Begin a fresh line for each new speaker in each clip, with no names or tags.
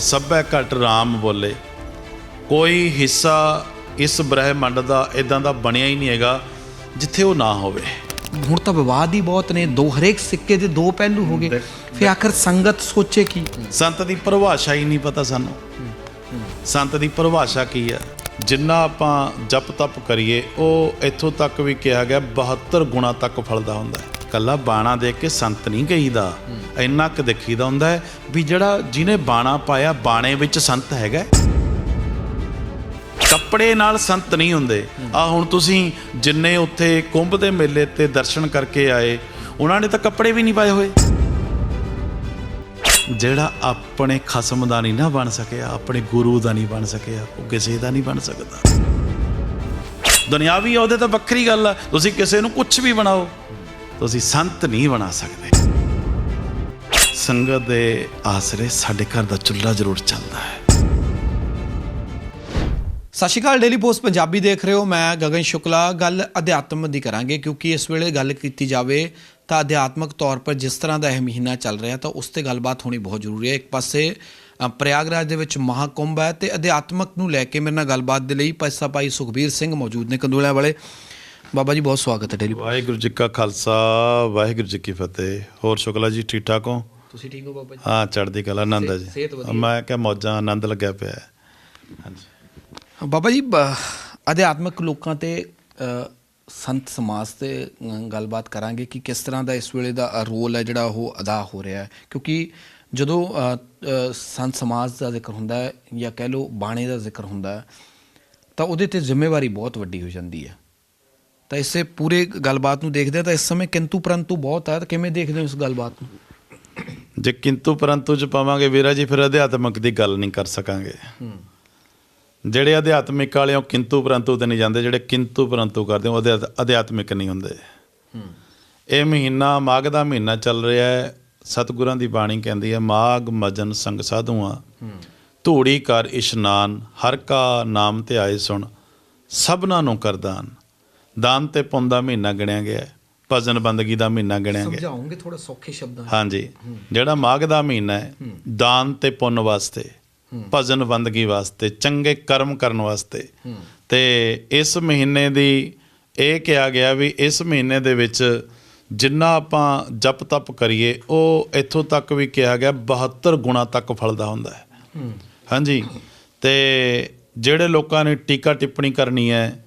ਸਭੈ ਘਟ ਰਾਮ ਬੋਲੇ। ਕੋਈ ਹਿੱਸਾ ਇਸ ਬ੍ਰਹਿਮੰਡ ਦਾ ਇਦਾਂ ਦਾ ਬਣਿਆ ਹੀ ਨਹੀਂ ਹੈਗਾ ਜਿੱਥੇ ਉਹ ਨਾ ਹੋਵੇ।
ਹੁਣ ਤਾਂ ਵਿਵਾਦ ਹੀ ਬਹੁਤ ਨੇ ਦੋ ਹਰੇਕ ਸਿੱਕੇ ਦੇ ਦੋ ਪਹਿਲੂ ਹੋ ਗਏ। ਫਿਰ ਆਖਰ ਸੰਗਤ ਸੋਚੇ ਕੀ?
ਸੰਤ ਦੀ ਪਰਿਭਾਸ਼ਾ ਹੀ ਨਹੀਂ ਪਤਾ ਸਾਨੂੰ। ਸੰਤ ਦੀ ਪਰਿਭਾਸ਼ਾ ਕੀ ਹੈ? ਜਿੰਨਾ ਆਪਾਂ ਜਪ ਤਪ ਕਰੀਏ ਉਹ ਇੱਥੋਂ ਤੱਕ ਵੀ ਕਿਹਾ ਗਿਆ 72 ਗੁਣਾ ਤੱਕ ਫਲਦਾ ਹੁੰਦਾ ਹੈ। ਕੱਲਾ ਬਾਣਾ ਦੇ ਕੇ ਸੰਤ ਨਹੀਂ ਕਹੀਦਾ। ਇੰਨਾ ਕੁ ਦੇਖੀਦਾ ਹੁੰਦਾ ਹੈ ਵੀ ਜਿਹੜਾ ਜਿਹਨੇ ਬਾਣਾ ਪਾਇਆ, ਬਾਣੇ ਵਿੱਚ ਸੰਤ ਹੈਗਾ ਕੱਪੜੇ ਨਾਲ ਸੰਤ ਨਹੀਂ ਹੁੰਦੇ। ਆ ਹੁਣ ਤੁਸੀਂ ਜਿੰਨੇ ਉੱਥੇ ਕੁੰਭ ਦੇ ਮੇਲੇ ਤੇ ਦਰਸ਼ਨ ਕਰਕੇ ਆਏ, ਉਹਨਾਂ ਨੇ ਤਾਂ ਕੱਪੜੇ ਵੀ ਨਹੀਂ ਪਾਏ ਹੋਏ। ਜਿਹੜਾ ਆਪਣੇ ਖਸਮ ਦਾ ਨਹੀਂ ਨਾ ਬਣ ਸਕਿਆ, ਆਪਣੇ ਗੁਰੂ ਦਾ ਨਹੀਂ ਬਣ ਸਕਿਆ, ਉਹ ਕਿਸੇ ਦਾ ਨਹੀਂ ਬਣ ਸਕਦਾ। ਦੁਨਿਆਵੀ ਉਹਦੇ ਤਾਂ ਵੱਖਰੀ ਗੱਲ ਆ, ਤੁਸੀਂ ਕਿਸੇ ਨੂੰ ਕੁਝ ਵੀ ਬਣਾਓ। ਤੁਸੀਂ ਸੰਤ ਨਹੀਂ ਬਣਾ ਸਕਦੇ। ਸੰਗਤ ਦੇ ਆਸਰੇ ਸਾਡੇ ਘਰ ਦਾ ਚੁੱਲ੍ਹਾ ਜ਼ਰੂਰ ਚੱਲਦਾ ਹੈ।
ਸਤਿ ਸ਼੍ਰੀ ਅਕਾਲ ਡੇਲੀ ਪੋਸਟ ਪੰਜਾਬੀ ਦੇਖ ਰਹੇ ਹੋ। ਮੈਂ ਗਗਨ ਸ਼ੁਕਲਾ। ਗੱਲ ਅਧਿਆਤਮ ਦੀ ਕਰਾਂਗੇ, ਕਿਉਂਕਿ ਇਸ ਵੇਲੇ ਗੱਲ ਕੀਤੀ ਜਾਵੇ ਤਾਂ ਅਧਿਆਤਮਕ ਤੌਰ ਪਰ ਜਿਸ ਤਰ੍ਹਾਂ ਦਾ ਇਹ ਮਹੀਨਾ ਚੱਲ ਰਿਹਾ, ਤਾਂ ਉਸ ਤੇ ਗੱਲਬਾਤ ਹੋਣੀ ਬਹੁਤ ਜ਼ਰੂਰੀ ਹੈ। ਇੱਕ ਪਾਸੇ ਪ੍ਰਯਾਗਰਾਜ ਦੇ ਵਿੱਚ ਮਹਾਕੁੰਭ ਹੈ ਤੇ ਅਧਿਆਤਮਕ ਨੂੰ ਲੈ ਕੇ ਮੇਰੇ ਨਾਲ ਗੱਲਬਾਤ ਦੇ ਲਈ ਪੈਸਾ ਭਾਈ ਸੁਖਬੀਰ ਸਿੰਘ ਮੌਜੂਦ ਨੇ। ਕੰਦੋਲਿਆਂ ਵਾਲੇ ਬਾਬਾ ਜੀ ਬਹੁਤ ਸਵਾਗਤ ਹੈ ਡੇਲੀ
ਵਾਹਿਗੁਰੂ ਜੀ ਕਾ ਖਾਲਸਾ ਵਾਹਿਗੁਰੂ ਜੀ ਕੀ ਫਤਿਹ। ਹੋਰ ਸ਼ੁਕਲਾ ਜੀ ਠੀਕ ਠਾਕ ਹੋ?
ਤੁਸੀਂ ਠੀਕ ਹੋ ਬਾਬਾ ਜੀ?
ਹਾਂ ਚੜ੍ਹਦੀ ਕਲਾ ਆਨੰਦ ਹੈ ਜੀ। ਮੈਂ ਕਿਹਾ ਮੌਜਾਂ ਆਨੰਦ ਲੱਗਿਆ ਪਿਆ ਹੈ। ਹਾਂਜੀ।
ਬਾਬਾ ਜੀ ਬ- ਅਧਿਆਤਮਕ ਲੋਕਾਂ ਤੇ ਸੰਤ ਸਮਾਜ ਤੇ ਗੱਲਬਾਤ ਕਰਾਂਗੇ ਕਿ ਕਿਸ ਤਰ੍ਹਾਂ ਦਾ ਇਸ ਵੇਲੇ ਦਾ ਰੋਲ ਹੈ ਜਿਹੜਾ ਉਹ ਅਦਾ ਹੋ ਰਿਹਾ ਹੈ। ਕਿਉਂਕਿ ਜਦੋਂ ਸੰਤ ਸਮਾਜ ਦਾ ਜ਼ਿਕਰ ਹੁੰਦਾ ਹੈ ਜਾਂ ਕਹਿ ਲਓ ਬਾਣੇ ਦਾ ਜ਼ਿਕਰ ਹੁੰਦਾ ਹੈ ਤਾਂ ਉਹਦੇ ਤੇ ਜ਼ਿੰਮੇਵਾਰੀ ਬਹੁਤ ਵੱਡੀ ਹੋ ਜਾਂਦੀ ਹੈ। ਤਾਂ ਇਸੇ ਪੂਰੇ ਗੱਲਬਾਤ ਨੂੰ ਦੇਖਦੇ ਤਾਂ ਇਸ ਸਮੇਂ ਕਿੰਤੂ ਪਰੰਤੂ ਬਹੁਤ ਹੈ ਤਾਂ ਕਿਵੇਂ ਦੇਖਦੇ ਹੋ ਇਸ ਗੱਲਬਾਤ ਨੂੰ?
ਜੇ ਕਿੰਤੂ ਪਰੰਤੂ ਚ ਪਾਵਾਂਗੇ ਵੀਰਾ ਜੀ ਫਿਰ ਅਧਿਆਤਮਕ ਦੀ ਗੱਲ ਨਹੀਂ ਕਰ ਸਕਾਂਗੇ। ਜਿਹੜੇ ਅਧਿਆਤਮਿਕ ਵਾਲੇ ਉਹ ਕਿੰਤੂ ਪਰੰਤੂ ਤੇ ਨਹੀਂ ਜਾਂਦੇ ਜਿਹੜੇ ਕਿੰਤੂ ਪਰੰਤੂ ਕਰਦੇ ਉਹ ਅਧਿਆਤ- ਅਧਿਆਤਮਿਕ ਨਹੀਂ ਹੁੰਦੇ। ਇਹ ਮਹੀਨਾ ਮਾਘ ਦਾ ਮਹੀਨਾ ਚੱਲ ਰਿਹਾ ਹੈ ਸਤਿਗੁਰਾਂ ਦੀ ਬਾਣੀ ਕਹਿੰਦੀ ਹੈ ਮਾਘ ਮਜਨ ਸੰਗ ਸਾਧੂਆਂ। ਧੂੜੀ ਕਰ ਇਸ਼ਨਾਨ ਹਰ ਕਾ ਨਾਮ ਧਿਆਏ ਸੁਣ ਸਭਨਾਂ ਨੂੰ ਕਰਦਾਨ। ਦਾਨ ਤੇ ਪੁੰਨ ਦਾ ਮਹੀਨਾ ਗਿਣਿਆ ਗਿਆ ਹੈ ਭਜਨ ਬੰਦਗੀ ਦਾ ਮਹੀਨਾ ਗਿਣਿਆ ਗਿਆ
ਸਮਝਾਉਂਗੇ ਥੋੜਾ ਸੌਖੇ ਸ਼ਬਦਾਂ
ਹਾਂਜੀ ਜਿਹੜਾ ਮਾਘ ਦਾ ਮਹੀਨਾ ਹੈ ਦਾਨ ਤੇ ਪੁੰਨ ਵਾਸਤੇ ਭਜਨ ਬੰਦਗੀ ਵਾਸਤੇ ਚੰਗੇ ਕਰਮ ਕਰਨ ਵਾਸਤੇ। ਤੇ ਇਸ ਮਹੀਨੇ ਦੀ ਇਹ ਕਿਹਾ ਗਿਆ ਵੀ ਇਸ ਮਹੀਨੇ ਦੇ ਵਿੱਚ ਜਿੰਨਾ ਆਪਾਂ ਜਪ ਤਪ ਕਰੀਏ ਉਹ ਇੱਥੋਂ ਤੱਕ ਵੀ ਕਿਹਾ ਗਿਆ 72 ਗੁਣਾ ਤੱਕ ਫਲਦਾ ਹੁੰਦਾ ਹੈ। ਹਾਂਜੀ ਤੇ ਜਿਹੜੇ ਲੋਕਾਂ ਨੇ ਟੀਕਾ ਟਿੱਪਣੀ ਕਰਨੀ ਹੈ।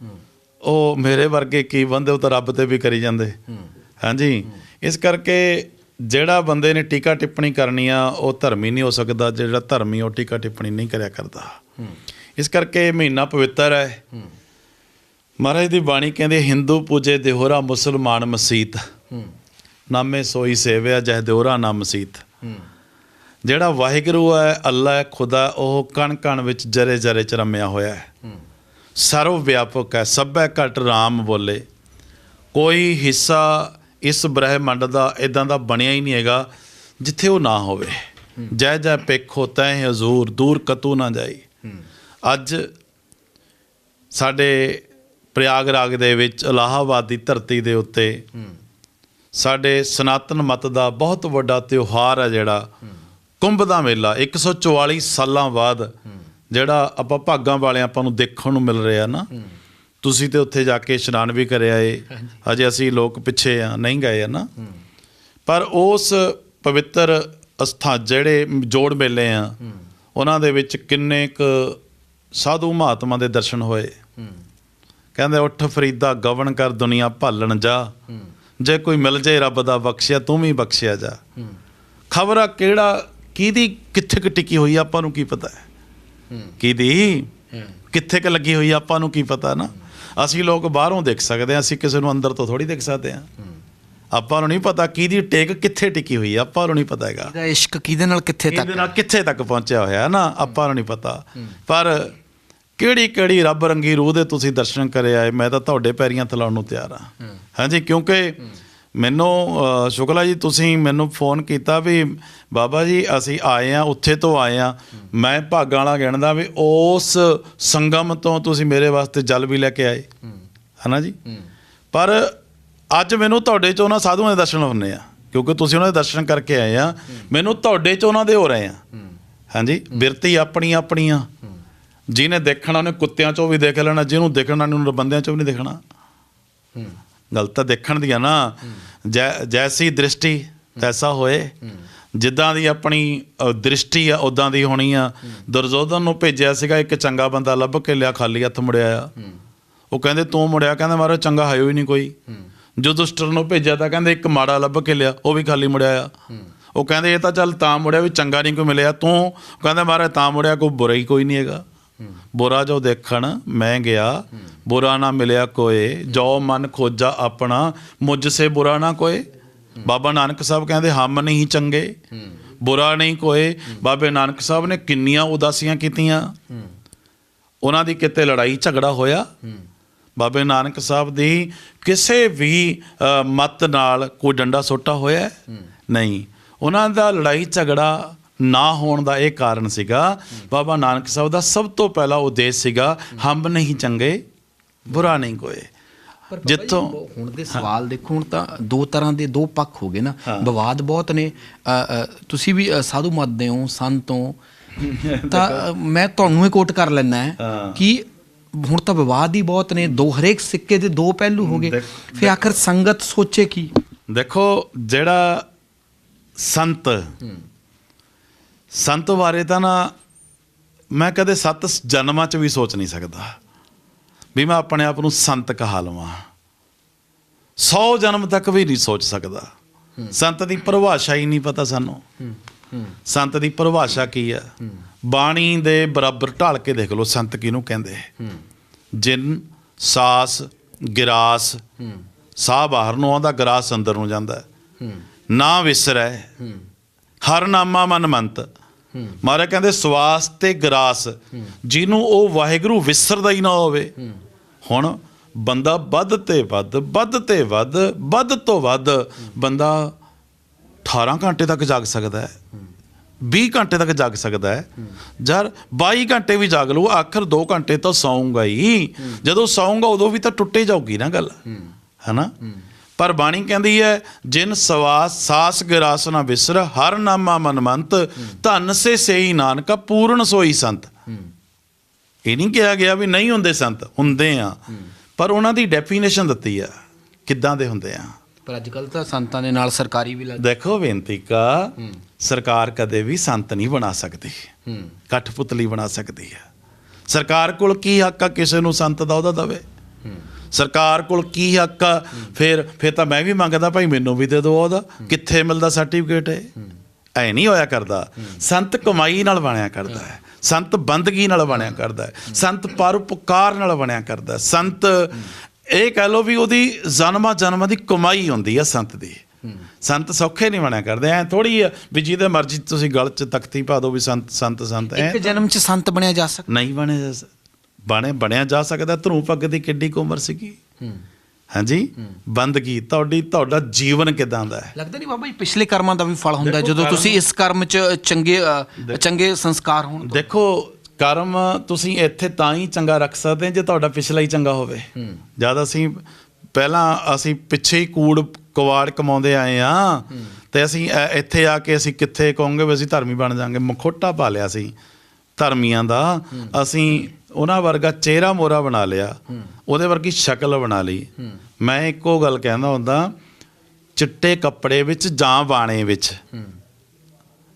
ਉਹ ਮੇਰੇ ਵਰਗੇ ਕੀ ਬੰਦੇ ਉਹ ਤਾਂ ਰੱਬ ਤੇ ਵੀ ਕਰੀ ਜਾਂਦੇ। ਹਾਂਜੀ। ਇਸ ਕਰਕੇ ਜਿਹੜਾ ਬੰਦੇ ਨੇ ਟੀਕਾ ਟਿੱਪਣੀ ਕਰਨੀ ਆ ਉਹ ਧਰਮੀ ਨਹੀਂ ਹੋ ਸਕਦਾ। ਜਿਹੜਾ ਧਰਮੀ ਉਹ ਟੀਕਾ ਟਿੱਪਣੀ ਨਹੀਂ ਕਰਿਆ ਕਰਦਾ। ਇਸ ਕਰਕੇ ਮਹੀਨਾ ਪਵਿੱਤਰ ਹੈ। ਮਹਾਰਾਜ ਦੀ ਬਾਣੀ ਕਹਿੰਦੇ ਹਿੰਦੂ ਪੂਜੇ ਦਿਹੋਰਾ ਮੁਸਲਮਾਨ ਮਸੀਤ। ਨਾਮੇ ਸੋਈ ਸੇਵਿਆ ਜਹ ਦਿਹੋਰਾ ਨਾ ਮਸੀਤ। ਜਿਹੜਾ ਵਾਹਿਗੁਰੂ ਹੈ ਅੱਲਾ ਹੈ ਖੁਦਾ ਉਹ ਕਣ ਕਣ ਵਿੱਚ ਜਰੇ ਜਰੇ ਚ ਰਮਿਆ ਹੋਇਆ ਹੈ। ਸਰਵ ਵਿਆਪਕ ਹੈ, ਸਭੈ ਘਟ ਰਾਮ ਬੋਲੇ। ਕੋਈ ਹਿੱਸਾ ਇਸ ਬ੍ਰਹਿਮੰਡ ਦਾ ਇਦਾਂ ਦਾ ਬਣਿਆ ਹੀ ਨਹੀਂ ਹੈਗਾ ਜਿੱਥੇ ਉਹ ਨਾ ਹੋਵੇ। ਜੈ ਜੈ ਪੇਖੋ ਤੈ ਹਜ਼ੂਰ, ਦੂਰ ਕਤੂ ਨਾ ਜਾਈ। ਅੱਜ ਸਾਡੇ ਪ੍ਰਯਾਗਰਾਜ ਦੇ ਵਿੱਚ ਇਲਾਹਾਬਾਦ ਦੀ ਧਰਤੀ ਦੇ ਉੱਤੇ ਸਾਡੇ ਸਨਾਤਨ ਮਤ ਦਾ ਬਹੁਤ ਵੱਡਾ ਤਿਉਹਾਰ ਹੈ ਜਿਹੜਾ। ਕੁੰਭ ਦਾ ਮੇਲਾ 144 ਸਾਲਾਂ ਬਾਅਦ ਜਿਹੜਾ ਆਪਾਂ ਭਾਗਾਂ ਵਾਲਿਆਂ ਆਪਾਂ ਨੂੰ ਦੇਖਣ ਨੂੰ ਮਿਲ ਰਿਹਾ ਨਾ ਤੁਸੀਂ ਤੇ ਉੱਥੇ ਜਾ ਕੇ ਇਸ਼ਨਾਨ ਵੀ ਕਰਿਆ ਏ। ਅਜੇ ਅਸੀਂ ਲੋਕ ਪਿੱਛੇ ਆ ਨਹੀਂ ਗਏ ਆ ਨਾ। ਪਰ ਉਸ ਪਵਿੱਤਰ ਅਸਥਾ ਜਿਹੜੇ ਜੋੜ ਮੇਲੇ ਆ ਉਹਨਾਂ ਦੇ ਵਿੱਚ ਕਿੰਨੇ ਕੁ ਸਾਧੂ ਮਹਾਤਮਾ ਦੇ ਦਰਸ਼ਨ ਹੋਏ। ਕਹਿੰਦੇ ਉੱਠ ਫਰੀਦਾ ਗਵਨ ਕਰ ਦੁਨੀਆ ਭਾਲਣ ਜਾ। ਜੇ ਕੋਈ ਮਿਲ ਜਾਏ ਰੱਬ ਦਾ ਬਖਸ਼ਿਆ ਤੂੰ ਵੀ ਬਖਸ਼ਿਆ ਜਾ। ਖਬਰ ਆ ਕਿਹੜਾ ਕਿਹਦੀ ਕਿੱਥੇ ਕੁ ਟਿਕੀ ਹੋਈ ਆਪਾਂ ਨੂੰ ਕੀ ਪਤਾ ਹੈ? ਕਿਹਦੀ ਕਿੱਥੇ ਕ ਲੱਗੀ ਹੋਈ ਆ, ਆਪਾਂ ਨੂੰ ਕੀ ਪਤਾ ਨਾ? ਅਸੀਂ ਲੋਕ ਬਾਹਰੋਂ ਦੇਖ ਸਕਦੇ ਆ ਅਸੀਂ ਕਿਸੇ ਨੂੰ ਅੰਦਰ ਤੋਂ ਥੋੜੀ ਦੇਖ ਸਕਦੇ ਆ ਆਪਾਂ ਨੂੰ ਨਹੀਂ ਪਤਾ ਕਿਹਦੀ ਟੇਕ ਕਿੱਥੇ ਟਿਕੀ ਹੋਈ ਆ, ਆਪਾਂ ਨੂੰ ਨਹੀਂ ਪਤਾ ਹੈਗਾ।
ਇਹਦਾ ਇਸ਼ਕ ਕਿਹਦੇ ਨਾਲ ਕਿੱਥੇ ਤੱਕ?
ਇਹਦੇ ਨਾਲ ਕਿੱਥੇ ਤੱਕ ਪਹੁੰਚਿਆ ਹੋਇਆ ਹੈ ਨਾ ਆਪਾਂ ਨੂੰ ਨਹੀਂ ਪਤਾ। ਪਰ ਕਿਹੜੀ ਕਿਹੜੀ ਰੱਬ ਰੰਗੀ ਰੂਹ ਦੇ ਤੁਸੀਂ ਦਰਸ਼ਨ ਕਰੇ ਆਏ ਮੈਂ ਤਾਂ ਤੁਹਾਡੇ ਪੈਰੀਆਂ ਥਲਾਉਣ ਨੂੰ ਤਿਆਰ ਹਾਂ। ਹਾਂਜੀ ਕਿਉਂਕਿ ਮੈਨੂੰ ਸ਼ੁਕਲਾ ਜੀ ਤੁਸੀਂ ਮੈਨੂੰ ਫੋਨ ਕੀਤਾ ਵੀ ਬਾਬਾ ਜੀ ਅਸੀਂ ਆਏ ਆ ਉੱਥੇ ਤੋਂ ਆਏ ਆ ਮੈਂ ਭਾਗਾਂ ਵਾਲਾ ਗਿਣਦਾ ਵੀ ਉਸ ਸੰਗਮ ਤੋਂ ਤੁਸੀਂ ਮੇਰੇ ਵਾਸਤੇ ਜਲ ਵੀ ਲੈ ਕੇ ਆਏ। ਹਨਾ ਜੀ? ਪਰ ਅੱਜ ਮੈਨੂੰ ਤੁਹਾਡੇ ਚ ਉਹਨਾਂ ਸਾਧੂਆਂ ਦੇ ਦਰਸ਼ਨ ਹੁੰਨੇ ਆ, ਕਿਉਂਕਿ ਤੁਸੀਂ ਉਹਨਾਂ ਦੇ ਦਰਸ਼ਨ ਕਰਕੇ ਆਏ ਆ। ਮੈਨੂੰ ਤੁਹਾਡੇ ਚ ਉਹਨਾਂ ਦੇ ਹੋ ਰਹੇ ਆ। ਹਾਂਜੀ? ਬਿਰਤੀ ਆਪਣੀ ਆਪਣੀਆਂ। ਜਿਹਨੇ ਦੇਖਣਾ ਉਹਨੇ ਕੁੱਤਿਆਂ ਚੋਂ ਵੀ ਦੇਖ ਲੈਣਾ, ਜਿਹਨੂੰ ਦੇਖਣਾ ਉਹਨੂੰ ਬੰਦਿਆਂ ਚੋਂ ਵੀ ਨਹੀਂ ਦੇਖਣਾ। ਗੱਲ ਤਾਂ ਦੇਖਣ ਦੀ ਆ ਨਾ। ਜੈ- ਜੈਸੀ ਦ੍ਰਿਸ਼ਟੀ ਐਸਾ ਹੋਏ। ਜਿੱਦਾਂ ਦੀ ਆਪਣੀ ਦ੍ਰਿਸ਼ਟੀ ਆ ਉਦਾਂ ਦੀ ਹੋਣੀ ਆ। ਦੁਰਯੋਧਨ ਨੂੰ ਭੇਜਿਆ ਸੀਗਾ, ਇੱਕ ਚੰਗਾ ਬੰਦਾ ਲੱਭ ਕੇ ਲਿਆ, ਖਾਲੀ ਹੱਥ ਮੁੜਿਆ ਆ। ਉਹ ਕਹਿੰਦੇ, ਤੂੰ ਮੁੜਿਆ? ਕਹਿੰਦਾ ਮਾਰੋ ਚੰਗਾ ਹੈ ਹੀ ਨਹੀਂ ਕੋਈ। ਜੋ ਦੁਸ਼ਟਰ ਨੂੰ ਭੇਜਿਆ ਤਾਂ ਕਹਿੰਦੇ, ਇੱਕ ਮਾੜਾ ਲੱਭ ਕੇ ਲਿਆ, ਉਹ ਵੀ ਖਾਲੀ ਮੁੜਿਆ ਆ। ਉਹ ਕਹਿੰਦੇ, ਇਹ ਤਾਂ ਚੱਲ ਤਾਂ ਮੁੜਿਆ ਵੀ ਚੰਗਾ ਨਹੀਂ ਕੋਈ ਮਿਲਿਆ। ਤੂੰ ਕਹਿੰਦਾ ਮਾਰੇ ਤਾਂ ਮੁੜਿਆ ਕੋਈ ਬੁਰਾ ਹੀ ਕੋਈ ਨਹੀਂ ਹੈਗਾ। ਬੁਰਾ ਜੋ ਦੇਖਣ, ਮੈਂ ਗਿਆ। ਬੁਰਾ ਨਾ ਮਿਲਿਆ ਕੋਏ ਜੋ ਮਨ ਖੋਜਾ ਆਪਣਾ, ਮੁਝ ਸੇ ਬੁਰਾ ਨਾ ਕੋਏ ਬਾਬਾ ਨਾਨਕ ਸਾਹਿਬ ਕਹਿੰਦੇ ਹਮ ਨਹੀਂ ਚੰਗੇ ਬੁਰਾ ਨਹੀਂ ਕੋਏ। ਬਾਬੇ ਨਾਨਕ ਸਾਹਿਬ ਨੇ ਕਿੰਨੀਆਂ ਉਦਾਸੀਆਂ ਕੀਤੀਆਂ। ਉਹਨਾਂ ਦੀ ਕਿਤੇ ਲੜਾਈ ਝਗੜਾ ਹੋਇਆ। ਬਾਬੇ ਨਾਨਕ ਸਾਹਿਬ ਦੀ ਕਿਸੇ ਵੀ ਅ, ਮਤ ਨਾਲ ਕੋਈ ਡੰਡਾ ਸੋਟਾ ਹੋਇਆ ਨਹੀਂ। ਉਹਨਾਂ ਦਾ ਲੜਾਈ ਝਗੜਾ ਨਾ ਹੋਣ ਦਾ ਇਹ ਕਾਰਨ ਸੀਗਾ। ਬਾਬਾ ਨਾਨਕ ਸਾਹਿਬ ਦਾ ਸਭ ਤੋਂ ਪਹਿਲਾ ਉਦੇਸ਼ ਸੀਗਾ ਹਮ ਨਹੀਂ ਚੰਗੇ ਬੁਰਾ ਨਹੀਂ ਕੋਏ। ਜਿੱਥੋਂ
ਹੁਣ ਦੇ ਸਵਾਲ ਦੇਖੋ ਹੁਣ ਤਾਂ ਦੋ ਤਰ੍ਹਾਂ ਦੇ ਦੋ ਪੱਖ ਹੋ ਗਏ ਨਾ। ਵਿਵਾਦ ਬਹੁਤ ਨੇ। ਤੁਸੀਂ ਵੀ ਸਾਧੂ ਮਤਦੇ ਹੋ ਸੰਤੋਂ ਤਾਂ ਮੈਂ ਤੁਹਾਨੂੰ ਹੀ ਕੋਟ ਕਰ ਲੈਣਾ ਹੈ। ਕਿ ਹੁਣ ਤਾਂ ਵਿਵਾਦ ਹੀ ਬਹੁਤ ਨੇ। ਦੋ ਹਰੇਕ ਸਿੱਕੇ ਦੇ ਦੋ ਪਹਿਲੂ ਹੋ ਗਏ। ਫਿਰ ਆਖਰ ਸੰਗਤ ਸੋਚੇ ਕੀ?
ਦੇਖੋ ਜਿਹੜਾ ਸੰਤ ਸੰਤ ਬਾਰੇ ਤਾਂ ਨਾ ਮੈਂ ਕਦੇ ਸੱਤ ਜਨਮਾਂ 'ਚ ਵੀ ਸੋਚ ਨਹੀਂ ਸਕਦਾ। ਵੀ ਮੈਂ ਆਪਣੇ ਆਪ ਨੂੰ ਸੰਤ ਕਹਾ ਲਵਾਂ। 100 ਜਨਮ ਤੱਕ ਵੀ ਨਹੀਂ ਸੋਚ ਸਕਦਾ। ਸੰਤ ਦੀ ਪਰਿਭਾਸ਼ਾ ਹੀ ਨਹੀਂ ਪਤਾ ਸਾਨੂੰ। ਸੰਤ ਦੀ ਪਰਿਭਾਸ਼ਾ ਕੀ ਹੈ। ਬਾਣੀ ਦੇ ਬਰਾਬਰ ਢਾਲ ਕੇ ਦੇਖ ਲਓ ਸੰਤ ਕਿਹਨੂੰ ਕਹਿੰਦੇ। ਜਿਨ ਸਾਸ ਗਿਰਾਸ। ਸਾਹ ਬਾਹਰ ਨੂੰ ਆਉਂਦਾ ਗਰਾਸ ਅੰਦਰ ਨੂੰ ਜਾਂਦਾ। ਨਾ ਵਿਸਰੈ। ਹਰ ਨਾਮਾ ਮਨ ਮੰਤ। ਮਾਰੇ ਕਹਿੰਦੇ ਸਵਾਸ ਤੇ ਗਰਾਸ। ਜਿਹਨੂੰ ਉਹ ਵਾਹਿਗੁਰੂ ਵਿਸਰਦਾ ਹੀ ਨਾ ਹੋਵੇ। ਹੁਣ ਬੰਦਾ ਵੱਧ ਤੇ ਵੱਧ ਵੱਧ ਤੇ ਵੱਧ ਵੱਧ ਤੋਂ ਵੱਧ ਬੰਦਾ 18 ਘੰਟੇ ਤੱਕ ਜਾਗ ਸਕਦਾ ਹੈ 20 ਘੰਟੇ ਤੱਕ ਜਾਗ ਸਕਦਾ ਹੈ। ਜਰ 22 ਘੰਟੇ ਵੀ ਜਾਗ ਲਊ, ਆਖਰ 2 ਘੰਟੇ ਤਾਂ ਸੌਂਗਾ ਹੀ। ਜਦੋਂ ਸੌਂਗਾ ਉਦੋਂ ਵੀ ਤਾਂ ਟੁੱਟੇ ਜਾਊਗੀ ਨਾ ਗੱਲ, ਹੈਨਾ? ਪਰ ਬਾਣੀ ਕਹਿੰਦੀ ਹੈ, ਜਿਨ ਸਵਾਸ ਸਾਸ ਗਿਰਾਸ ਨਾ ਵਿਸਰ ਹਰ ਨਾਮਾ ਮਨਮੰਤ, ਧਨ ਸੇ ਸੇਈ ਨਾਨਕਾ, ਪੂਰਨ ਸੋਈ ਸੰਤ। ਇਹ ਨਹੀਂ ਕਿਹਾ ਗਿਆ ਵੀ ਨਹੀਂ ਹੁੰਦੇ ਸੰਤ ਹੁੰਦੇ ਆ। ਪਰ ਉਹਨਾਂ ਦੀ ਡੈਫੀਨੇਸ਼ਨ ਦਿੱਤੀ ਆ ਕਿੱਦਾਂ ਦੇ ਹੁੰਦੇ ਆ।
ਪਰ ਅੱਜ ਕੱਲ ਤਾਂ ਸੰਤਾਂ ਦੇ ਨਾਲ ਸਰਕਾਰੀ ਵੀ ਲੱਗ
ਦੇਖੋ ਬੇਨਤੀ ਕਾ ਸਰਕਾਰ ਕਦੇ ਵੀ ਸੰਤ ਨਹੀਂ ਬਣਾ ਸਕਦੀ।
ਹੂੰ।
ਕਠਪੁਤਲੀ ਬਣਾ ਸਕਦੀ ਹੈ ਸਰਕਾਰ ਕੋਲ ਕੀ ਹੱਕ ਆ ਕਿਸੇ ਨੂੰ ਸੰਤ ਦਾ ਉਹਦਾ ਦਵੇ? ਸਰਕਾਰ ਕੋਲ ਕੀ ਹੱਕ ਆ? ਫਿਰ ਫਿਰ ਤਾਂ ਮੈਂ ਵੀ ਮੰਗਦਾ ਭਾਈ ਮੈਨੂੰ ਵੀ ਦੇ ਦਿਓ ਉਹਦਾ। ਕਿੱਥੇ ਮਿਲਦਾ ਸਰਟੀਫਿਕੇਟ ਹੈ। ਐ ਨਹੀਂ ਹੋਇਆ ਕਰਦਾ। ਸੰਤ ਕਮਾਈ ਨਾਲ ਬਣਿਆ ਕਰਦਾ ਹੈ। ਸੰਤ ਬੰਦਗੀ ਨਾਲ ਬਣਿਆ ਕਰਦਾ ਹੈ। ਸੰਤ ਪਰਉਪਕਾਰ ਨਾਲ ਬਣਿਆ ਕਰਦਾ ਸੰਤ ਇਹ ਕਹਿ ਲਓ ਵੀ ਉਹਦੀ ਜਨਮਾਂ ਜਨਮਾਂ ਦੀ ਕਮਾਈ ਹੁੰਦੀ ਹੈ ਸੰਤ ਦੀ। ਸੰਤ ਸੌਖੇ ਨਹੀਂ ਬਣਿਆ ਕਰਦੇ। ਐ ਥੋੜੀ ਵੀ ਜਿਹਦੇ ਮਰਜ਼ੀ ਤੁਸੀਂ ਗਲ 'ਚ ਤਖਤੀ ਪਾ ਦਿਓ ਵੀ ਸੰਤ ਸੰਤ ਸੰਤ ਐ।
ਇੱਕ ਜਨਮ ਚ ਸੰਤ ਬਣਿਆ ਜਾ ਸਕਦਾ।
ਨਹੀਂ ਬਣਿਆ ਜਾ ਬਣੇ ਬਣਿਆ ਜਾ ਸਕਦਾ। ਧਰੂ ਪੱਗ ਦੀ ਕਿੱਡੀ ਕੁ ਉਮਰ ਸੀਗੀ। ਹਾਂਜੀ? ਬੰਦਗੀ ਤੁਹਾਡੀ ਤੁਹਾਡਾ ਜੀਵਨ ਕਿਦਾਂ ਦਾ ਹੈ?
ਲੱਗਦਾ ਨਹੀਂ ਬਾਬਾ ਜੀ ਪਿਛਲੇ ਕਰਮਾਂ ਦਾ ਵੀ ਫਲ ਹੁੰਦਾ ਜਦੋਂ ਤੁਸੀਂ ਇਸ ਕਰਮ ਚ ਚੰਗੇ ਚੰਗੇ ਸੰਸਕਾਰ ਹੋਣ
ਦੇਖੋ ਕਰਮ ਤੁਸੀਂ ਇੱਥੇ ਤਾਂ ਹੀ ਚੰਗਾ ਰੱਖ ਸਕਦੇ ਹਾਂ ਜੇ ਤੁਹਾਡਾ ਪਿਛਲਾ ਹੀ ਚੰਗਾ ਹੋਵੇ। ਜਦ ਅਸੀਂ ਪਹਿਲਾਂ ਅਸੀਂ ਪਿੱਛੇ ਹੀ ਕੂੜ ਕਵਾੜ ਕਮਾਉਂਦੇ ਆਏ ਆ ਤੇ ਅਸੀਂ ਇੱਥੇ ਆ ਕੇ ਅਸੀਂ ਕਿੱਥੇ ਕਹੋਗੇ ਵੀ ਅਸੀਂ ਧਰਮੀ ਬਣ ਜਾਾਂਗੇ। ਮਖੋਟਾ ਪਾ ਲਿਆ ਸੀ ਧਰਮੀਆਂ ਦਾ। ਅਸੀਂ ਉਹਨਾਂ ਵਰਗਾ ਚਿਹਰਾ ਮੋਰਾ ਬਣਾ ਲਿਆ ਉਹਦੇ ਵਰਗੀ ਸ਼ਕਲ ਬਣਾ ਲਈ। ਮੈਂ ਇੱਕੋ ਗੱਲ ਕਹਿੰਦਾ ਹੁੰਦਾ ਚਿੱਟੇ ਕੱਪੜੇ ਵਿੱਚ ਜਾਂ ਬਾਣੇ ਵਿੱਚ।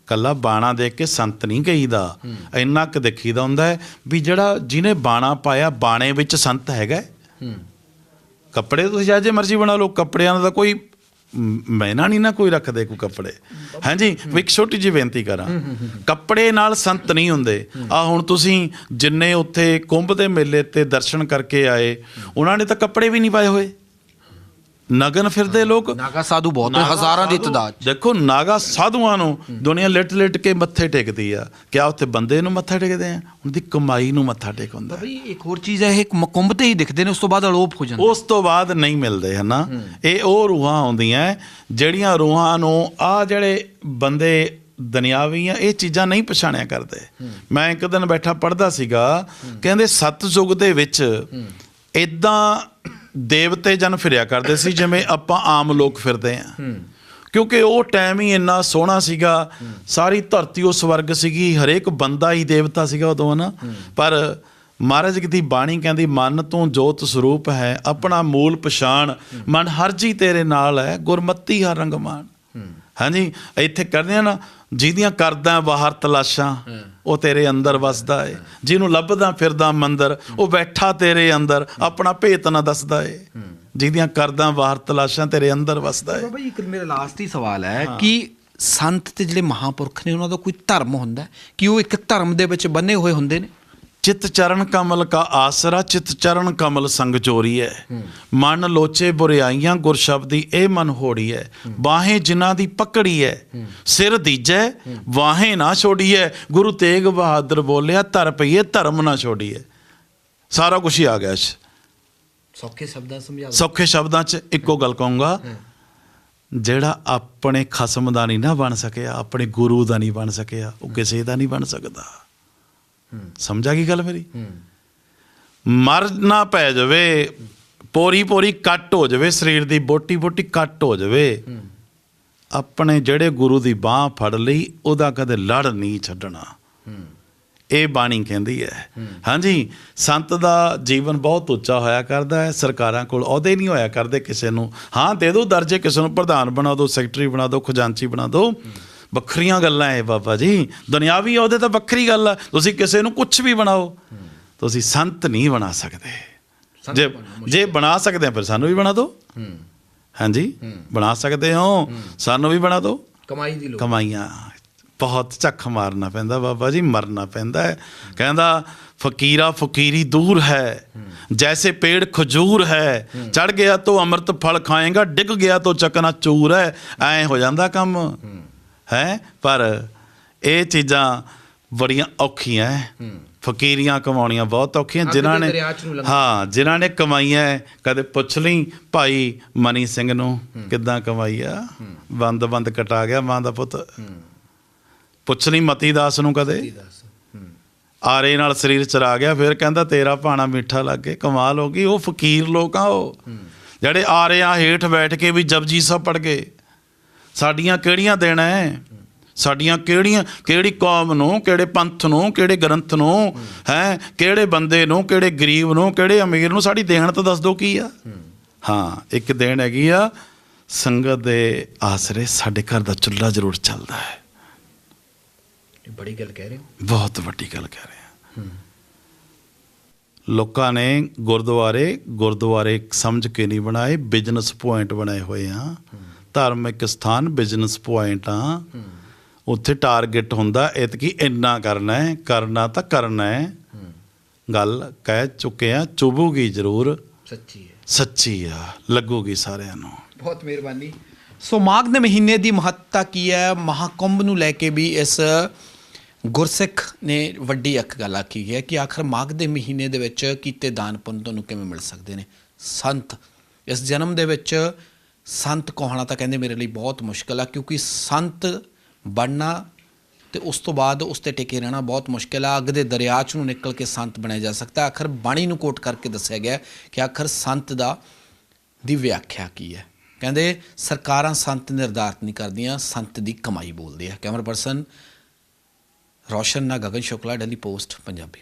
ਕੱਲਾ ਬਾਣਾ ਦੇਖ ਕੇ ਸੰਤ ਨਹੀਂ ਕਹੀਦਾ। ਇੰਨਾ ਕੁ ਦੇਖੀਦਾ ਹੁੰਦਾ ਹੈ ਵੀ ਜਿਹੜਾ ਜਿਹਨੇ ਬਾਣਾ ਪਾਇਆ ਬਾਣੇ ਵਿੱਚ ਸੰਤ ਹੈਗਾ। ਕੱਪੜੇ ਤੁਸੀਂ ਜਿਹੇ ਮਰਜ਼ੀ ਬਣਾ ਲਓ ਕੱਪੜਿਆਂ ਦਾ ਕੋਈ ਮੈਨਾ ਨਹੀਂ ਨਾ ਕੋਈ ਰੱਖਦੇ ਕੋਈ ਕੱਪੜੇ। ਹਾਂਜੀ, ਵੀ ਇੱਕ ਛੋਟੀ ਜਿਹੀ ਬੇਨਤੀ ਕਰਾਂ। ਕੱਪੜੇ ਨਾਲ ਸੰਤ ਨਹੀਂ ਹੁੰਦੇ। ਆ ਹੁਣ ਤੁਸੀਂ ਜਿੰਨੇ ਉੱਥੇ ਕੁੰਭ ਦੇ ਮੇਲੇ ਤੇ ਦਰਸ਼ਨ ਕਰਕੇ ਆਏ, ਉਹਨਾਂ ਨੇ ਤਾਂ ਕੱਪੜੇ ਵੀ ਨਹੀਂ ਪਾਏ ਹੋਏ। ਨਗਨ ਫਿਰਦੇ ਲੋਕ।
ਨਾਗਾ ਸਾਧੂ ਬਹੁਤ ਨੇ ਹਜ਼ਾਰਾਂ ਦੀ ਤਦਾਦ
ਦੇਖੋ ਨਾਗਾ ਸਾਧੂਆਂ ਨੂੰ ਦੁਨੀਆ ਲਿਟ ਲਿਟ ਕੇ ਮੱਥੇ ਟੇਕਦੀ ਆ। ਕਿਆ ਉੱਥੇ ਬੰਦੇ ਨੂੰ ਮੱਥਾ ਟੇਕਦੇ ਆ? ਉਹਦੀ ਕਮਾਈ ਨੂੰ ਮੱਥਾ ਟੇਕ ਹੁੰਦਾ
ਬਈ ਇੱਕ ਹੋਰ ਚੀਜ਼ ਹੈ ਇਹ ਕੁੰਭ ਤੇ ਹੀ ਦਿਖਦੇ ਨੇ ਉਸ ਤੋਂ ਬਾਅਦ ਅਲੋਪ ਹੋ ਜਾਂਦੇ
ਉਸ ਤੋਂ ਬਾਅਦ ਨਹੀਂ ਮਿਲਦੇ ਹਨਾ ਇਹ ਉਹ ਰੂਹਾਂ ਆਉਂਦੀਆਂ ਜਿਹੜੀਆਂ ਰੂਹਾਂ ਨੂੰ ਆ ਜਿਹੜੇ ਬੰਦੇ ਦੁਨਿਆਵੀ ਆ ਇਹ ਚੀਜ਼ਾਂ ਨਹੀਂ ਪਛਾਣਿਆ ਕਰਦੇ। ਮੈਂ ਇੱਕ ਦਿਨ ਬੈਠਾ ਪੜਦਾ ਸੀਗਾ ਕਹਿੰਦੇ ਸਤਜੁਗ ਦੇ ਵਿੱਚ ਇਦਾਂ ਦੇਵਤੇ ਜਨ ਫਿਰਿਆ ਕਰਦੇ ਸੀ, ਜਿਵੇਂ ਆਪਾਂ ਆਮ ਲੋਕ ਫਿਰਦੇ ਆ ਕਿਉਂਕਿ ਉਹ ਟਾਈਮ ਹੀ ਇੰਨਾ ਸੋਹਣਾ ਸੀਗਾ। ਸਾਰੀ ਧਰਤੀ ਉਹ ਸਵਰਗ ਸੀਗੀ, ਹਰੇਕ ਬੰਦਾ ਹੀ ਦੇਵਤਾ ਸੀਗਾ ਉਦੋਂ ਨਾ ਪਰ ਮਹਾਰਾਜ ਦੀ ਬਾਣੀ ਕਹਿੰਦੀ, ਮਨ ਤੋਂ ਜੋਤ ਸਰੂਪ ਹੈ, ਆਪਣਾ ਮੂਲ ਪਛਾਣ। ਮਨ ਹਰ ਜੀ ਤੇਰੇ ਨਾਲ ਹੈ, ਗੁਰਮਤੀ ਹਰ ਰੰਗਮਾਨ ਹਾਂਜੀ, ਇੱਥੇ ਕਰਦੇ ਆ ਨਾ ਜਿਹਦੀਆਂ ਕਰਦਾ ਬਾਹਰ ਤਲਾਸ਼ਾਂ ਉਹ ਤੇਰੇ ਅੰਦਰ ਵਸਦਾ ਏ। ਜਿਹਨੂੰ ਲੱਭਦਾ ਫਿਰਦਾ ਮੰਦਰ ਉਹ ਬੈਠਾ ਤੇਰੇ ਅੰਦਰ ਆਪਣਾ ਭੇਤ ਨਾ ਦੱਸਦਾ ਏ। ਜਿਹਦੀਆਂ ਕਰਦਾ ਬਾਹਰ ਤਲਾਸ਼ਾਂ ਤੇਰੇ ਅੰਦਰ ਵਸਦਾ ਏ।
ਬਾਬਾ ਜੀ ਇੱਕ ਮੇਰਾ ਲਾਸਟ ਹੀ ਸਵਾਲ ਹੈ ਕਿ ਸੰਤ ਤੇ ਜਿਹੜੇ ਮਹਾਪੁਰਖ ਨੇ ਉਹਨਾਂ ਦਾ ਕੋਈ ਧਰਮ ਹੁੰਦਾ? ਕਿ ਉਹ ਇੱਕ ਧਰਮ ਦੇ ਵਿੱਚ ਬੰਨੇ ਹੋਏ ਹੁੰਦੇ ਨੇ?
ਚਿਤ ਚਰਨ ਕਮਲ ਕਾ ਆਸਰਾ ਚਿਤ ਚਰਨ ਕਮਲ ਸੰਗ ਚੋਰੀ ਹੈ ਮਨ ਲੋਚੇ ਬੁਰਿਆਈਆਂ ਗੁਰ ਸ਼ਬਦੀ ਇਹ ਮਨ ਹੋੜੀ ਹੈ ਬਾਹੇ ਜਿਨ੍ਹਾਂ ਦੀ ਪਕੜੀ ਹੈ ਸਿਰ ਦੀਜੈ ਵਾਹੇ ਨਾ ਛੋੜੀਐ। ਗੁਰੂ ਤੇਗ ਬਹਾਦਰ ਬੋਲਿਆ ਧਰ ਪਈਏ ਧਰਮ ਨਾ ਛੋੜੀਐ। ਸਾਰਾ ਕੁਝ ਹੀ ਆ ਗਿਆ ਇਸ।
ਸੌਖੇ ਸ਼ਬਦਾਂ ਸਮਝਾ
ਸੌਖੇ ਸ਼ਬਦਾਂ 'ਚ ਇੱਕੋ ਗੱਲ ਕਹੂੰਗਾ ਜਿਹੜਾ ਆਪਣੇ ਖਸਮ ਦਾ ਨਹੀਂ ਨਾ ਬਣ ਸਕਿਆ ਆਪਣੇ ਗੁਰੂ ਦਾ ਨਹੀਂ ਬਣ ਸਕਿਆ ਉਹ ਕਿਸੇ ਦਾ ਨਹੀਂ ਬਣ ਸਕਦਾ। ਸਮਝਾ ਕੀ ਗੱਲ ਮੇਰੀ? ਮਰ ਨਾ ਪੈ ਜਾਵੇ ਪੋਰੀ ਪੋਰੀ ਕੱਟ ਹੋ ਜਾਵੇ ਸਰੀਰ ਦੀ ਬੋਟੀ ਬੋਟੀ ਕੱਟ ਹੋ ਜਾਵੇ ਆਪਣੇ ਜਿਹੜੇ ਗੁਰੂ ਦੀ ਬਾਹ ਫੜ ਲਈ ਉਹਦਾ ਕਦੇ ਲੜ ਨਹੀਂ ਛੱਡਣਾ। ਇਹ ਬਾਣੀ ਕਹਿੰਦੀ ਹੈ। ਹਾਂਜੀ ਸੰਤ ਦਾ ਜੀਵਨ ਬਹੁਤ ਉੱਚਾ ਹੋਇਆ ਕਰਦਾ ਹੈ ਸਰਕਾਰਾਂ ਕੋਲ ਅਹੁਦੇ ਨਹੀਂ ਹੋਇਆ ਕਰਦੇ ਕਿਸੇ ਨੂੰ। ਹਾਂ ਦੇ ਦਿਓ ਦਰਜੇ ਕਿਸੇ ਨੂੰ ਪ੍ਰਧਾਨ ਬਣਾ ਦਿਓ ਸੈਕਟਰੀ ਬਣਾ ਦਿਓ ਖਜ਼ਾਨਚੀ ਬਣਾ ਦਿਓ। ਵੱਖਰੀਆਂ ਗੱਲਾਂ ਹੈ ਬਾਬਾ ਜੀ। ਦੁਨਿਆਵੀ ਅਹੁਦੇ ਤਾਂ ਵੱਖਰੀ ਗੱਲ ਹੈ ਤੁਸੀਂ ਕਿਸੇ ਨੂੰ ਕੁਝ ਵੀ ਬਣਾਓ ਤੁਸੀਂ ਸੰਤ ਨਹੀਂ ਬਣਾ ਸਕਦੇ। ਜੇ ਜੇ ਬਣਾ ਸਕਦੇ ਆ ਫਿਰ ਸਾਨੂੰ ਵੀ ਬਣਾ ਦਿਓ। ਹਾਂਜੀ? ਬਣਾ ਸਕਦੇ ਹੋ ਸਾਨੂੰ ਵੀ ਬਣਾ ਦਿਓ।
ਕਮਾਈ ਦੀ ਲੋੜ।
ਕਮਾਈਆਂ ਬਹੁਤ ਝੱਖ ਮਾਰਨਾ ਪੈਂਦਾ ਬਾਬਾ ਜੀ ਮਰਨਾ ਪੈਂਦਾ ਹੈ। ਕਹਿੰਦਾ ਫਕੀਰਾ ਫਕੀਰੀ ਦੂਰ ਹੈ। ਜੈਸੇ ਪੇੜ ਖਜੂਰ ਹੈ। ਚੜ ਗਿਆ ਤੋ ਅੰਮ੍ਰਿਤ ਫਲ ਖਾਏਗਾ ਡਿੱਗ ਗਿਆ ਤੋ ਚਕਨਾ ਚੂਰ ਹੈ। ਐ ਹੋ ਜਾਂਦਾ ਕੰਮ। ਹੈ? ਪਰ ਇਹ ਚੀਜ਼ਾਂ ਬੜੀਆਂ ਔਖੀਆਂ ਹੈ। ਫਕੀਰੀਆਂ ਕਮਾਉਣੀਆਂ ਬਹੁਤ ਔਖੀਆਂ। ਜਿਨ੍ਹਾਂ ਨੇ। ਹਾਂ ਜਿਨ੍ਹਾਂ ਨੇ ਕਮਾਈਆਂ ਕਦੇ ਪੁੱਛ ਲਈ ਭਾਈ ਮਨੀ ਸਿੰਘ ਨੂੰ ਕਿੱਦਾਂ ਕਮਾਈ ਆ? ਬੰਦ ਬੰਦ ਕਟਾ ਗਿਆ ਮਾਂ ਦਾ ਪੁੱਤ। ਪੁੱਛ ਲਈ ਮਤੀ ਦਾਸ ਨੂੰ ਕਦੇ? ਆਰੇ ਨਾਲ ਸਰੀਰ ਚਰਾ ਗਿਆ ਫਿਰ ਕਹਿੰਦਾ ਤੇਰਾ ਭਾਣਾ ਮਿੱਠਾ ਲੱਗੇ ਕਮਾਲ ਹੋ ਗਈ। ਉਹ ਫਕੀਰ ਲੋਕ ਆ ਉਹ। ਜਿਹੜੇ ਆਰਿਆਂ ਹੇਠ ਬੈਠ ਕੇ ਵੀ ਜਪਜੀ ਸਾਹਿਬ ਪੜ ਗਏ। ਸਾਡੀਆਂ ਕਿਹੜੀਆਂ ਦੇਣਾ ਹੈ ਸਾਡੀਆਂ ਕਿਹੜੀਆਂ ਕਿਹੜੀ ਕੌਮ ਨੂੰ ਕਿਹੜੇ ਪੰਥ ਨੂੰ ਕਿਹੜੇ ਗ੍ਰੰਥ ਨੂੰ ਹੈ? ਕਿਹੜੇ ਬੰਦੇ ਨੂੰ ਕਿਹੜੇ ਗਰੀਬ ਨੂੰ ਕਿਹੜੇ ਅਮੀਰ ਨੂੰ ਸਾਡੀ ਦੇਣ ਤਾਂ ਦੱਸ ਦਿਓ ਕੀ ਆ? ਹਾਂ ਇੱਕ ਦੇਣ ਹੈਗੀ ਆ ਸੰਗਤ ਦੇ ਆਸਰੇ ਸਾਡੇ ਘਰ ਦਾ ਚੁੱਲ੍ਹਾ ਜ਼ਰੂਰ ਚੱਲਦਾ ਹੈ।
ਇਹ ਬੜੀ ਗੱਲ ਕਹਿ ਰਹੇ ਹੋ।
ਬਹੁਤ ਵੱਡੀ ਗੱਲ ਕਹਿ ਰਹੇ ਹਾਂ। ਲੋਕਾਂ ਨੇ ਗੁਰਦੁਆਰੇ ਗੁਰਦੁਆਰੇ ਸਮਝ ਕੇ ਨਹੀਂ ਬਣਾਏ ਬਿਜ਼ਨਸ ਪੁਆਇੰਟ ਬਣਾਏ ਹੋਏ ਆ। ਧਾਰਮਿਕ ਸਥਾਨ ਬਿਜ਼ਨਸ ਪੁਆਇੰਟ ਆ। ਉੱਥੇ ਟਾਰਗੇਟ ਹੁੰਦਾ ਇਤਕੀ ਇੰਨਾ ਕਰਨਾ ਹੈ ਕਰਨਾ ਤਾਂ ਕਰਨਾ ਹੈ। ਗੱਲ ਕਹਿ ਚੁੱਕੇ ਆ ਚੁਭੂਗੀ ਜ਼ਰੂਰ।
ਸੱਚੀ ਹੈ।
ਸੱਚੀ ਆ ਲੱਗੂਗੀ ਸਾਰਿਆਂ ਨੂੰ।
ਬਹੁਤ ਮਿਹਰਬਾਨੀ। ਸੋ ਮਾਘ ਦੇ ਮਹੀਨੇ ਦੀ ਮਹੱਤਤਾ ਕੀ ਹੈ? ਮਹਾਕੁੰਭ ਨੂੰ ਲੈ ਕੇ ਵੀ ਇਸ ਗੁਰਸਿੱਖ ਨੇ ਵੱਡੀ ਇੱਕ ਗੱਲ ਆਖੀ ਹੈ ਕਿ ਆਖਰ ਮਾਘ ਦੇ ਮਹੀਨੇ ਦੇ ਵਿੱਚ ਕੀਤੇ ਦਾਨ ਪੁੰਨ ਤੁਹਾਨੂੰ ਕਿਵੇਂ ਮਿਲ ਸਕਦੇ ਨੇ? ਸੰਤ ਇਸ ਜਨਮ ਦੇ ਵਿੱਚ ਸੰਤ ਕਹਾਣਾ ਤਾਂ ਕਹਿੰਦੇ ਮੇਰੇ ਲਈ ਬਹੁਤ ਮੁਸ਼ਕਲ ਆ, ਕਿਉਂਕਿ ਸੰਤ ਬਣਨਾ ਤੇ ਉਸ ਤੋਂ ਬਾਅਦ ਉਸ ਤੇ ਟਿਕੇ ਰਹਿਣਾ ਬਹੁਤ ਮੁਸ਼ਕਿਲ ਆ। ਅੱਗ ਦੇ ਦਰਿਆ ਚ ਨੂੰ ਨਿਕਲ ਕੇ ਸੰਤ ਬਣਿਆ ਜਾ ਸਕਦਾ ਆਖਰ ਬਾਣੀ ਨੂੰ ਕੋਟ ਕਰਕੇ ਦੱਸਿਆ ਗਿਆ ਕਿ ਆਖਰ ਸੰਤ ਦਾ ਦੀ ਵਿਆਖਿਆ ਕੀ ਹੈ। ਕਹਿੰਦੇ ਸਰਕਾਰਾਂ ਸੰਤ ਨਿਰਧਾਰਤ ਨਹੀਂ ਕਰਦੀਆਂ, ਸੰਤ ਦੀ ਕਮਾਈ ਬੋਲਦੇ ਆ। ਕੈਮਰਾ ਪਰਸਨ ਰੋਸ਼ਨ ਨਾ ਗਗਨ ਸ਼ੁਕਲਾ, ਡੈਲੀ ਪੋਸਟ, ਪੰਜਾਬੀ।